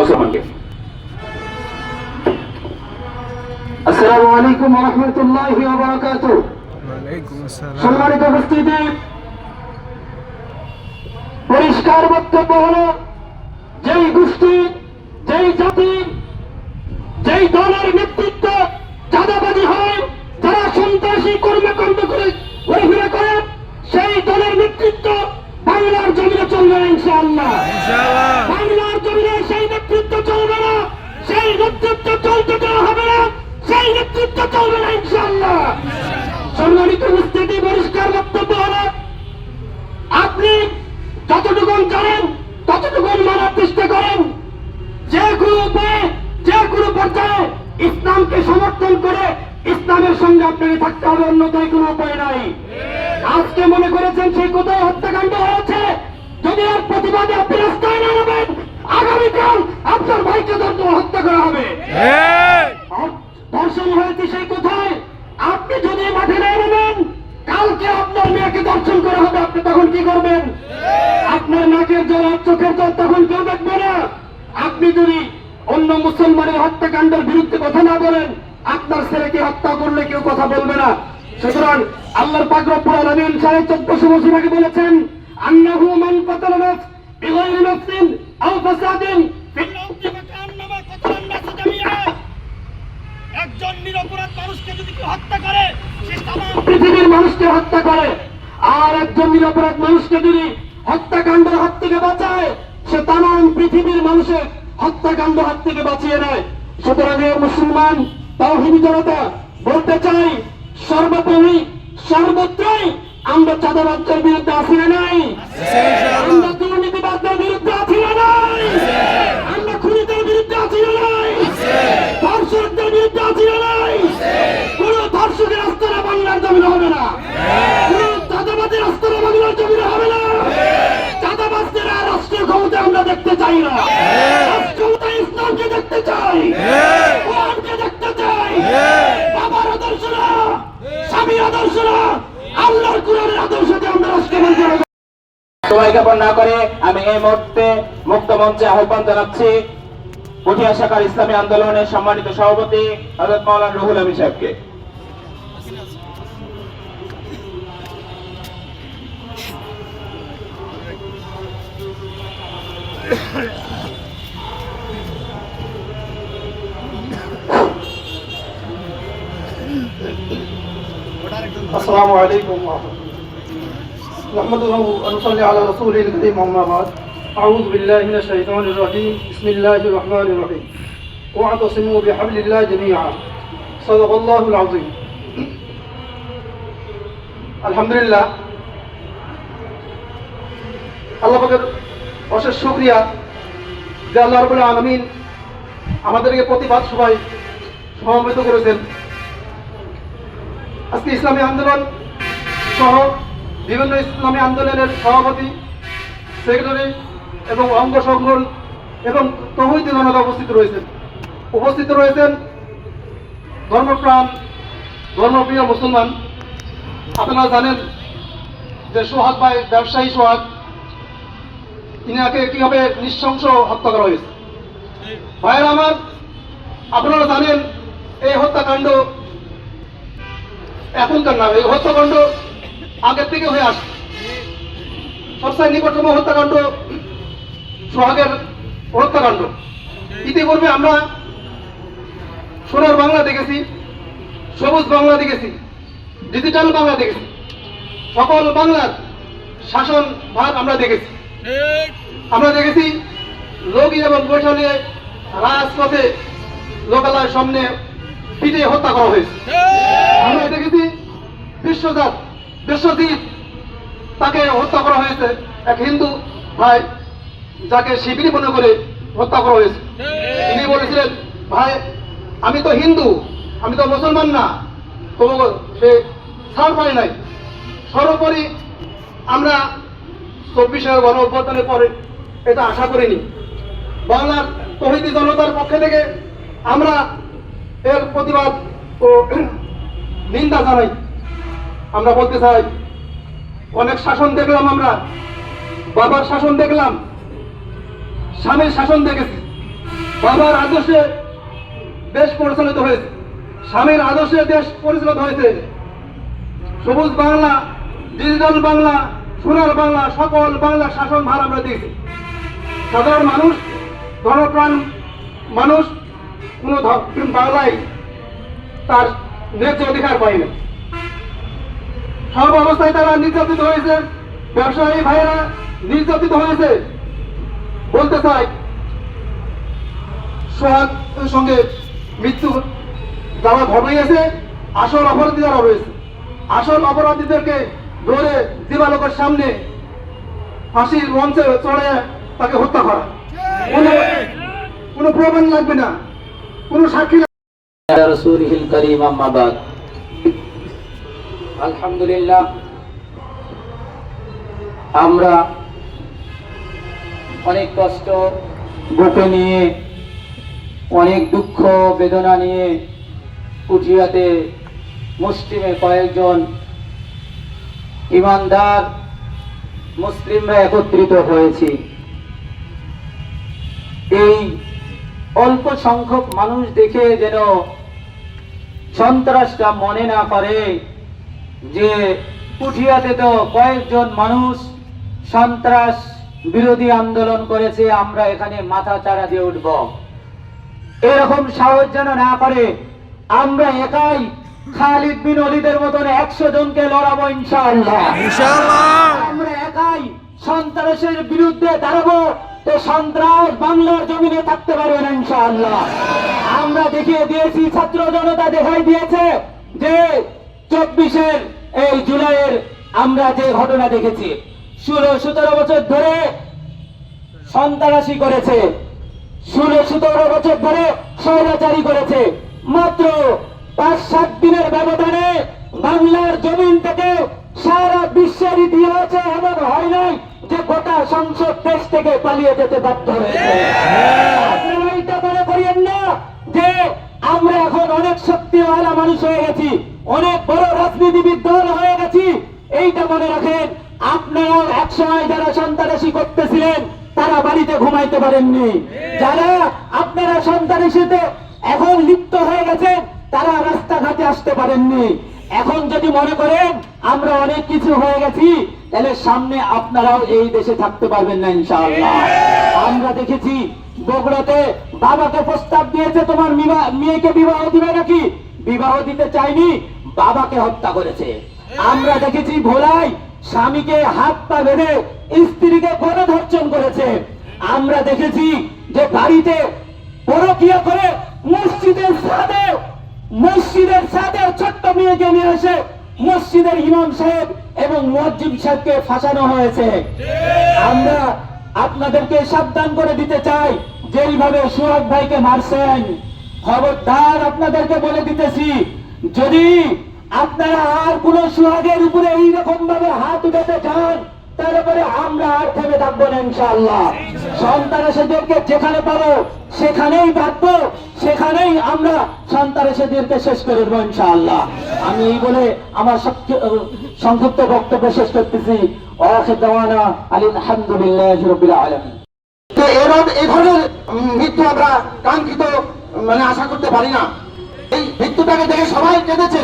ওসমানকে আসসালামু আলাইকুম ওয়া রাহমাতুল্লাহি ওয়া বারাকাতুহু সম্মানিত উপস্থিতি। পরিষ্কার বক্তব্য হলো যেই গোষ্ঠী যেই জাতি যেই দলের নেতৃত্ব চাঁদাবাজি হয় যারা সন্ত্রাসী কর্মকাণ্ড করে ঘোরাফেরা করে সেই দলের নেতৃত্ব বাংলার জমিনে চলবে না ইনশাআল্লাহ ইনশাআল্লাহ বাংলার জমিনে সেই নেতৃত্ব চলবে না সেই নেতৃত্ব চলতে দেওয়া হবে না সেই চলবে না ইনশাআল্লাহ। সম্মানিত উপস্থিতি পরিষ্কার বক্তব্য হলো আপনি যতটুকুন জানেন ততটুকুন মানার চেষ্টা করেন। যে কোনো উপায়ে যে কোনো পর্যায়ে ইসলামকে সমর্থন করে ইসলামের সঙ্গে আপনাকে থাকতে হবে অন্যথায় কোনো উপায় নাই। আজকে মনে করেছেন সেই কোথায় হত্যাকাণ্ড হয়েছে? যদি আর প্রতিবাদে আপনি রাস্তায় না নামেন আগামীকাল আপনার ভাইকে ধরতে হত্যা করা হবে। দর্শন হয়েছে সেই কোথায়? আপনি যদি মাঠে নামেন কালকে আপনার মেয়েকে দর্শন করা হবে আপনি তখন কি করবেন? আপনার নাকের জল আর চোখের জল তখন কেউ দেখবে না। আপনি যদি অন্য মুসলমানের হত্যাকাণ্ডের বিরুদ্ধে কথা না বলেন আপনার ছেলেকে হত্যা করলে কেউ কথা বলবে না। সুতরাং আল্লাহর পাক রব্বুল আলামিন সাড়ে চোদ্দশো বছর আগে বলেছেন আন্নাহু মান কাতালা নাফস বিগাইরি নাফসিন আও ফাসাদিন ফিল আরদি ফাকান্নামা কাতালান নাস জামিআ একজন নিরপরাধ মানুষকে যদি কেউ হত্যা করে, সে তামাম পৃথিবীর মানুষকে হত্যা করে। আর একজন নিরপরাধ মানুষকে যদি হত্যাকাণ্ডের হাত থেকে বাঁচায়, সে তামাম পৃথিবীর মানুষের হত্যাকাণ্ড হাত থেকে বাঁচিয়ে নেয়। সুতরাং মুসলমান তাওহিদি জনতা, বলতে চাই, সর্বোপরি, সর্বত্রই আমরা চাঁদাবাজের বিরুদ্ধে আছি না নাই? আমরা দুর্নীতিবাজদের বিরুদ্ধে আছি না নাই? আমরা খুনিদের বিরুদ্ধে আছি না নাই? ধর্ষকদের বিরুদ্ধে আছি না নাই কোন ধর্ষকের আস্তানা হবে না। জমিনে হবে না। ক্ষমতা আমরা দেখতে চাই না। রাষ্ট্রীয়তা ইসলামকে দেখতে চাই। কোরআনকে দেখতে চাই। বাবার আদর্শ না, স্বামীর আদর্শ না, আল্লাহর কোরআনের আদর্শকে আমরা সময় জ্ঞাপন না করে আমি এই মুহূর্তে মুক্ত মঞ্চে আহ্বান জানাচ্ছি পুঠিয়া শাখার ইসলামী আন্দোলনের সম্মানিত সভাপতি হজরত মৌলান রুহুল আমিন সাহেবকে। السلام عليكم ورحمة الله نحمده ونصلي على رسوله الكريم أما بعد أعوذ بالله من الشيطان الرجيم بسم الله الرحمن الرحيم واعتصموا بحبل الله جميعا صدق الله العظيم الحمد لله আল্লাহ পাকের অশেষ শুক্রিয়া যে আল্লাহ রবুল্লাহ আলমিন আমাদেরকে প্রতিবাদ সবাই সমবেত করেছেন। আজকে ইসলামী আন্দোলন সহ বিভিন্ন ইসলামী আন্দোলনের সভাপতি, সেক্রেটারি এবং অঙ্গ সংগঠন এবং তহিদ জনতা উপস্থিত রয়েছেন। উপস্থিত রয়েছেন ধর্মপ্রাণ, ধর্মপ্রিয় মুসলমান। আপনারা জানেন যে সোহাগ ভাই, ব্যবসায়ী সোহাগ তিনাকে কীভাবে নৃশংস হত্যা করা হয়েছে? ভাইয়ের আমার, আপনারা জানেন, এই হত্যাকাণ্ড এখনকার না, এই হত্যাকাণ্ড আগের থেকে হয়ে আসছে। সবচেয়ে নিকটতম হত্যাকাণ্ড সোহাগের হত্যাকাণ্ড। ইতিপূর্বে আমরা সোনার বাংলা দেখেছি, সবুজ বাংলা দেখেছি, ডিজিটাল বাংলা দেখেছি। সকল বাংলার শাসন ভাগ আমরা দেখেছি। আমরা দেখেছি লগি এবং বৈঠালে রাজপথে লোকালয়ের সামনে পিটে হত্যা করা হয়েছে। আমরা দেখেছি বিশ্বজাত, বিশ্বজিৎ তাকে হত্যা করা হয়েছে। এক হিন্দু ভাই যাকে শিবিরি মনে করে হত্যা করা হয়েছে। তিনি বলেছিলেন, ভাই, আমি তো হিন্দু, আমি তো মুসলমান না। তবু সে ছাড় পায় নাই। সর্বোপরি আমরা চব্বিশের গণ অভ্যর্থনের পরে এটা আশা করিনি। বাংলার তহিদি জনতার পক্ষে থেকে আমরা এর প্রতিবাদ ও নিন্দা জানাই। আমরা বলতে চাই, অনেক শাসন দেখলাম আমরা, বাবার শাসন দেখলাম, স্বামীর শাসন দেখেছি। বাবার আদর্শে দেশ পরিচালিত হয়েছে, স্বামীর আদর্শে দেশ পরিচালিত হয়েছে। সবুজ বাংলা, ডিজিটাল বাংলা সোনার বাংলা, সকল বাংলা শাসন ভার আমরা দিয়েছি। সাধারণ মানুষ ধর্মপ্রাণ মানুষ, কোনো বাংলায় তার ন্যায্য অধিকার পায় না। সব অবস্থায় তারা নির্যাতিত হয়েছে। ব্যবসায়ী ভাইয়েরা নির্যাতিত হয়েছে। বলতে চাই, সোহাগ সঙ্গে মৃত্যু যারা ঘটাইয়াছে, আসল অপরাধী যারা রয়েছে, আসল অপরাধীদেরকে দৌড়ে দিবালোকের সামনে ফাঁসির মঞ্চে চড়ে তাকে হত্যা করা। কোনো প্রমাণ লাগবে না। কোনো সাক্ষী করিম আলহামদুলিল্লাহ, আমরা অনেক কষ্ট, বুকে নিয়ে, অনেক দুঃখ, বেদনা নিয়ে কুঠিয়াতে মুসলিমে কয়েকজন ইমানদার মুসলিমরা একত্রিত হয়েছি। এই অল্প সংখ্যক মানুষ দেখে যেন সন্ত্রাসটা মনে না করে যে পুঠিয়াতে তো কয়েকজন মানুষ সন্ত্রাস বিরোধী আন্দোলন করেছে, আমরা এখানে মাথা চাড়া দিয়ে উঠব। এরকম সাহস যেন না করে, আমরা একাই খালিদ বিন অলিদের মতন একশো জনকে লড়াবো ইনশাআল্লাহ। ইনশাআল্লাহ। আমরা একাই সন্ত্রাসের বিরুদ্ধে দাঁড়াবো তো সন্ত্রাস বাংলার জমিনে থাকতে পারবে না ইনশাআল্লাহ। আমরা দেখিয়ে দিয়েছি ছাত্র জনতা দেখাই দিয়েছে যে চব্বিশের এই জুলাইয়ের আমরা যে ঘটনা দেখেছি ষোলো সতেরো বছর ধরে সন্ত্রাসী করেছে। ষোলো সতেরো বছর ধরে স্বৈরাচারী করেছে। মাত্র পাঁচ সাত দিনের ব্যবধানে বাংলার জমিন থেকে সারা বিশ্বের ইতিহাসে এমন হয় নাই যে গোটা সংসদ দেশ থেকে পালিয়ে যেতে বাধ্য হয়েছে। করিয়েন না যে আমরা এখন অনেক শক্তিওয়ালা মানুষ হয়ে গেছি, অনেক বড় রাজনীতিবিদ দল হয়ে গেছি। এইটা মনে রাখেন, আপনারা একসময় যারা সন্ত্রাসী করতেছিলেন, তারা বাড়িতে ঘুমাইতে পারেননি। যারা আপনারা সন্ত্রাসীতে এখন লিপ্ত হয়ে গেছেন তারা রাস্তাঘাটে আসতে পারেননি। এখন যদি মনে করেন, আমরা অনেক কিছু হয়ে গেছি, তাহলে সামনে আপনারাও এই দেশে থাকতে পারবেন না, ইনশাআল্লাহ। আমরা দেখেছি, বগুড়াতে বাবাকে প্রস্তাব দিয়েছে তোমার মেয়েকে বিবাহ দিবে নাকি? বিবাহ দিতে চাইনি বাবাকে হত্যা করেছে। আমরা দেখেছি ভোলাই স্বামীকে হাত পা বেঁধে স্ত্রীকে গণধর্ষণ করেছে। আমরা দেখেছি যে বাড়িতে পরকিয়া করে মসজিদের সাথে মসজিদের সাথে ছোট্ট মেয়েকে নিয়ে এসে মসজিদের ইমাম সাহেব এবং মসজিদ সাহেবকে ফাঁসানো হয়েছে। আমরা আপনাদেরকে সাবধান করে দিতে চাই, যেইভাবে সুহাগ ভাইকে মারছেন। খবরদার আপনাদেরকে বলে দিতেছি, যদি আপনারা আর কোন সুহাগের উপরে এইরকম ভাবে হাত উঠাতে চান তারপরে আমরা আর থেমে থাকব না ইনশাআল্লাহ। সন্তানেদেরকে যেখানে পাবো, সেখানেই বাঁধবো সেখানেই আমরা সন্তান সন্তানেদেরকে শেষ করে দেবো ইনশাআল্লাহ। আমি এই বলে আমার সংক্ষিপ্ত বক্তব্য শেষ করতেছি। ওয়াখির দাওয়ানা আলহামদুলিল্লাহ রবিল আলমী তো এরকম এই ধরনের মৃত্যু আমরা কাঙ্ক্ষিত মানে আশা করতে পারি না। এই মৃত্যুটাকে দেখে সবাই কেঁদেছে।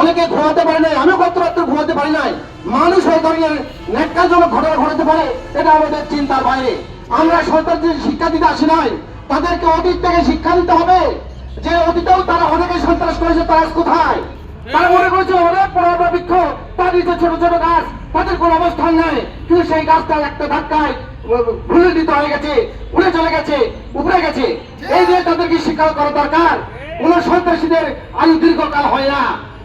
অনেকে ঘুমাতে পারে নাই, আমিও গত রাত্রে ঘুমাতে পারি নাই। মানুষ এই ধরনের ন্যাক্কারজনক ঘটনা ঘটাতে পারে, এটা আমাদের চিন্তার বাইরে। আমরা সরকারদের শিক্ষা দিতে আসি নাই, তাদেরকে অতীত থেকে শিক্ষা দিতে হবে। যে অতীতেও তারা অনেকে সন্ত্রাস করেছে, তারা কোথায়? তারা মনে করেছে অনেক বড় বৃক্ষ তার নিচে ছোট ছোট গাছ, তাদের কোনো অবস্থান নেই। কিন্তু সেই গাছটা একটা ধাক্কায় ভুলে দিতে হয়ে গেছে, উড়ে চলে গেছে উপরে গেছে। এই যে তাদেরকে শিক্ষা করা দরকার। কোন সন্ত্রাসীদের আয়ু দীর্ঘকাল হয় না।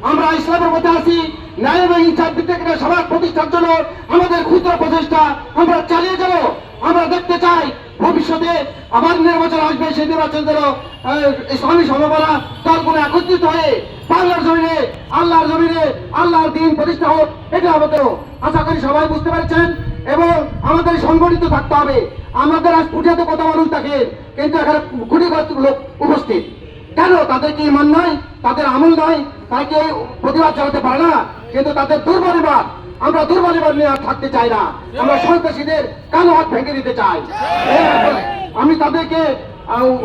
আমরা ইসলামের মধ্যে আছি ন্যায় এবং ইনসাফ দিক থেকে সমাজ প্রতিষ্ঠার জন্য আমাদের ক্ষুদ্র প্রচেষ্টা আমরা চালিয়ে যাব। আমরা দেখতে চাই ভবিষ্যতে আবার নির্বাচন আসবে, সেই নির্বাচন যেন ইসলামী সমবেলা দলগুলো একত্রিত হয়ে বাংলার জমিনে, আল্লাহর জমিনে, আল্লাহর দিন প্রতিষ্ঠা হোক, এটা আমাদেরও আশা করি সবাই বুঝতে পারছেন এবং আমাদের সংগঠিত থাকতে হবে। আমাদের আজ পুজোতে কত মানুষ থাকে কিন্তু এখানে কোটি লোক উপস্থিত। কেন? তাদের কি ইমান নয় তাদের আমল নয় তারা কি প্রতিবাদ চালাতে পারে না। কিন্তু তাদের দুর্বলিবাদ, আমরা দুর্বলিবাদ নিয়ে আর থাকতে চাই না। আমরা সন্ত্রাসীদের কালো হাত ভেঙে দিতে চাই। আমি তাদেরকে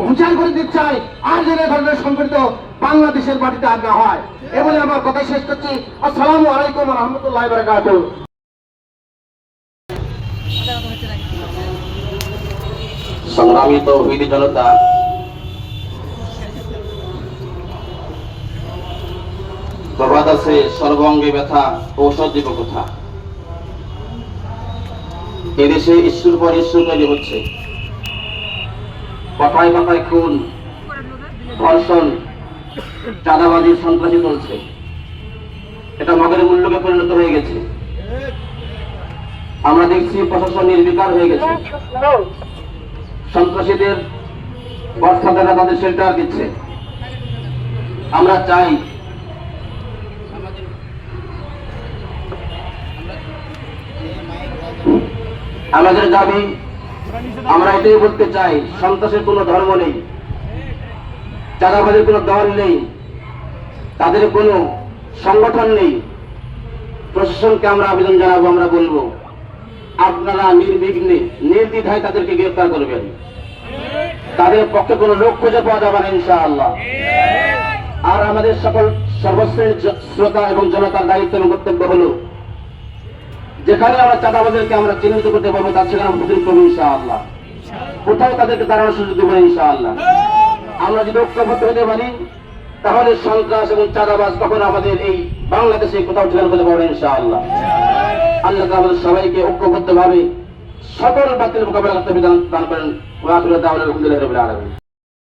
হুঁশিয়ার করে দিতে চাই, আর যেন ধরনের সংগঠিত বাংলাদেশের মাটিতে আর না হয়। এ বলে আমার কথা শেষ করছি। আসসালামু আলাইকুম রহমতুল্লাহ বারকাতুহ। সংগ্রামী তৌহিদি জনতা আছে সর্বাঙ্গে ব্যথা ঔষধ দিব কোথা এদেশে ঈশ্বর পর ঈশ্বর তৈরি হচ্ছে। কথায় কথায় খুন, ধর্ষণ, চাঁদাবাজি, সন্ত্রাসী চলছে। এটা মগের মূল্যকে পরিণত হয়ে গেছে। আমরা দেখছি প্রশাসন নির্বিকার হয়ে গেছে। সন্ত্রাসীদের বর্ষাদারা তাদের শেল্টার দিচ্ছে। আমরা চাই আমাদের দাবি, আমরা এটাই বলতে চাই, সন্ত্রাসের কোনো ধর্ম নেই, চাঁদাবাজের কোনো দল নেই, তাদের কোনো সংগঠন নেই। প্রশাসনকে আমরা আবেদন জানাব, আমরা বলব, আপনারা নির্বিঘ্নে, নির্দ্বিধায় তাদেরকে গ্রেফতার করবেন। তাদের পক্ষে কোনো লোক খুঁজে পাওয়া যাবে না, ইনশাআল্লাহ। আর আমাদের সকল সর্বশ্রেণীর জ- শ্রোতা এবং জনতার দায়িত্ব এবং কর্তব্য হলো যেখানে আমরা চাঁদাবাজেরকে আমরা চিহ্নিত করতে পারব, তার সেখানে আমরা প্রতিরোধ করব ইনশাআল্লাহ। কোথাও তাদেরকে দাঁড়ানোর সুযোগ দেবো ইনশাআল্লাহ। আমরা যদি ঐক্যবদ্ধ হতে পারি, তাহলে সন্ত্রাস এবং চাঁদাবাজ কখনো আমাদের এই বাংলাদেশে কোথাও ঠিকানা করতে পারবে ইনশাআল্লাহ। আল্লাহ আমাদের সবাইকে ঐক্যবদ্ধ ভাবে সকল বাতিল মোকাবেলা করতে বিধান দান করেন। আলামিন।